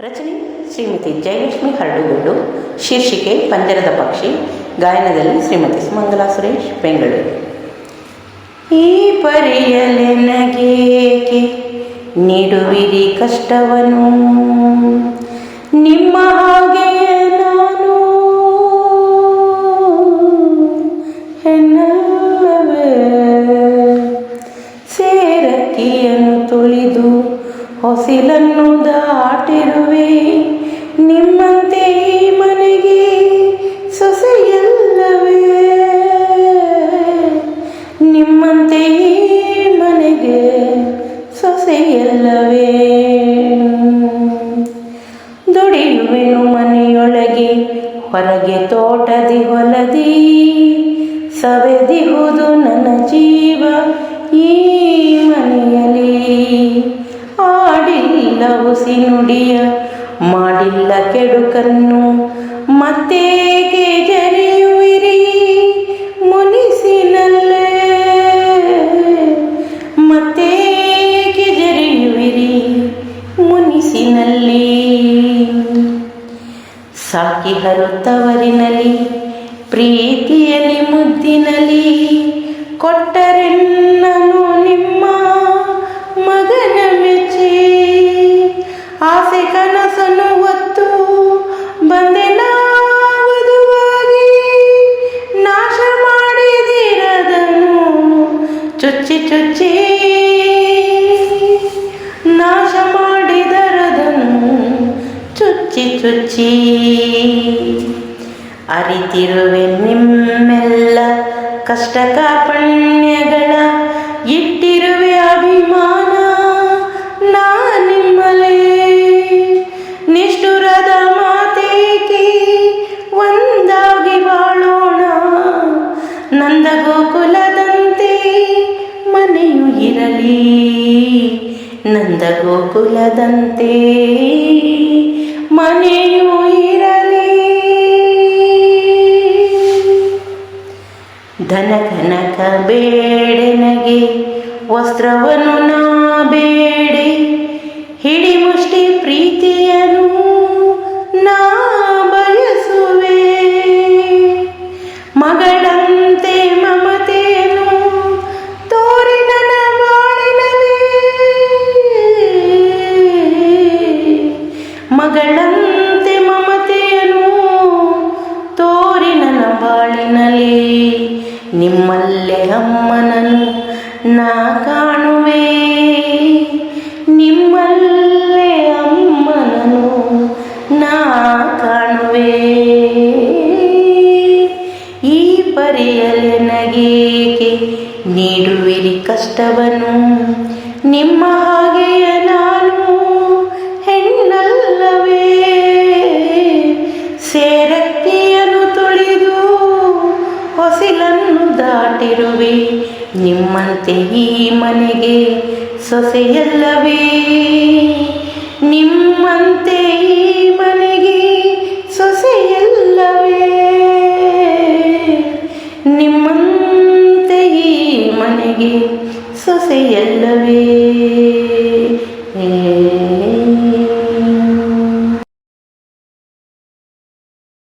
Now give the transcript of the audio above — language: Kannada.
ರಚನೆ ಶ್ರೀಮತಿ ಜಯಲಕ್ಷ್ಮಿ ಹರಡುಗುಡ್ಡು, ಶೀರ್ಷಿಕೆ ಪಂಜರದ ಪಕ್ಷಿ, ಗಾಯನದಲ್ಲಿ ಶ್ರೀಮತಿ ಸುಮಂಗಲಾ ಸುರೇಶ್, ಬೆಂಗಳೂರು. ಈ ಪರಿಯಲೆನಗೇಕೆ ನೀಡುವಿರಿ ಕಷ್ಟವನು ನಿಮ್ಮ ಹಾಗೆ ಹೊಸಿಲನ್ನು ದಾಟಿರುವೆ. ನಿಮ್ಮಂತೆ ಈ ಮನೆಗೆ ಸೊಸೆಯಲ್ಲವೇ? ನಿಮ್ಮಂತೆ ಈ ಮನೆಗೆ ಸೊಸೆಯಲ್ಲವೇ? ದುಡಿಯುವೆನು ಮನೆಯೊಳಗೆ, ಹೊರಗೆ ತೋಟದಿ ಹೊಲದಿ. ಸವೆದಿಹುದು ನನ್ನ ಜೀವ ಈ ಮನೆಯಲ್ಲಿ. ಆಡಿಲ್ಲ ಹುಸಿ ನುಡಿಯ ಮಾಡಿಲ್ಲ ಕೆಡುಕನ್ನು. ಮತ್ತೆ ಜರಿಯುವಿರಿ ಮುನಿಸಿನಲ್ಲೇ. ಮತ್ತೇಗೆ ಜರಿಯುವಿರಿ ಮುನಿಸಿನಲ್ಲಿ. ಸಾಕಿ ಹರುತ್ತವರಿನಲ್ಲಿ, ಪ್ರೀತಿಯಲ್ಲಿ ಮುದ್ದಿನಲ್ಲಿ, ಕೊಟ್ಟರೆನ್ನನು ನಿಮ್ಮ ಚುಚ್ಚಿ ಚುಚ್ಚಿ ನಾಶ ಮಾಡಿದರದನ್ನು ಚುಚ್ಚಿ ಚುಚ್ಚಿ ಅರಿತಿರುವೆ ನಿಮ್ಮೆಲ್ಲ ಕಷ್ಟ ಕಾರ್ಪಣ್ಯಗಳ ನಂದ ಗೋಕುಲದಂತೆ ಮನೆಯು ಇರಲಿ. ಧನ ಕನಕ ಬೇಡೆನಗೆ ವಸ್ತ್ರವನ್ನು ನಾ ಬೇಡಿ. ಹಿಡಿ ಮುಷ್ಟಿ ಮಗಳಂತೆ ಮಮತೆಯನ್ನು ತೋರಿ ನನ್ನ ಬಾಳಿನಲ್ಲಿ ನಿಮ್ಮಲ್ಲೇ ಅಮ್ಮನನ್ನು ನಾ ಕಾಣುವೆ ನಿಮ್ಮಲ್ಲೇ ಅಮ್ಮನನ್ನು ನಾ ಕಾಣುವೆ ಈ ಪರಿಯಲೆ ನಗೇಕೆ ನೀಡುವಿರಿ ಕಷ್ಟವನ್ನು ನಿಮ್ಮ ದಾಟಿರುವೆ ನಿಮ್ಮಂತೆ ಈ ಮನೆಗೆ ಸೊಸೆಯಲ್ಲವೇ. ನಿಮ್ಮಂತೆ ಈ ಮನೆಗೆ ಸೊಸೆಯಲ್ಲವೇ. ನಿಮ್ಮಂತೆ ಈ ಮನೆಗೆ ಸೊಸೆಯಲ್ಲವೇ.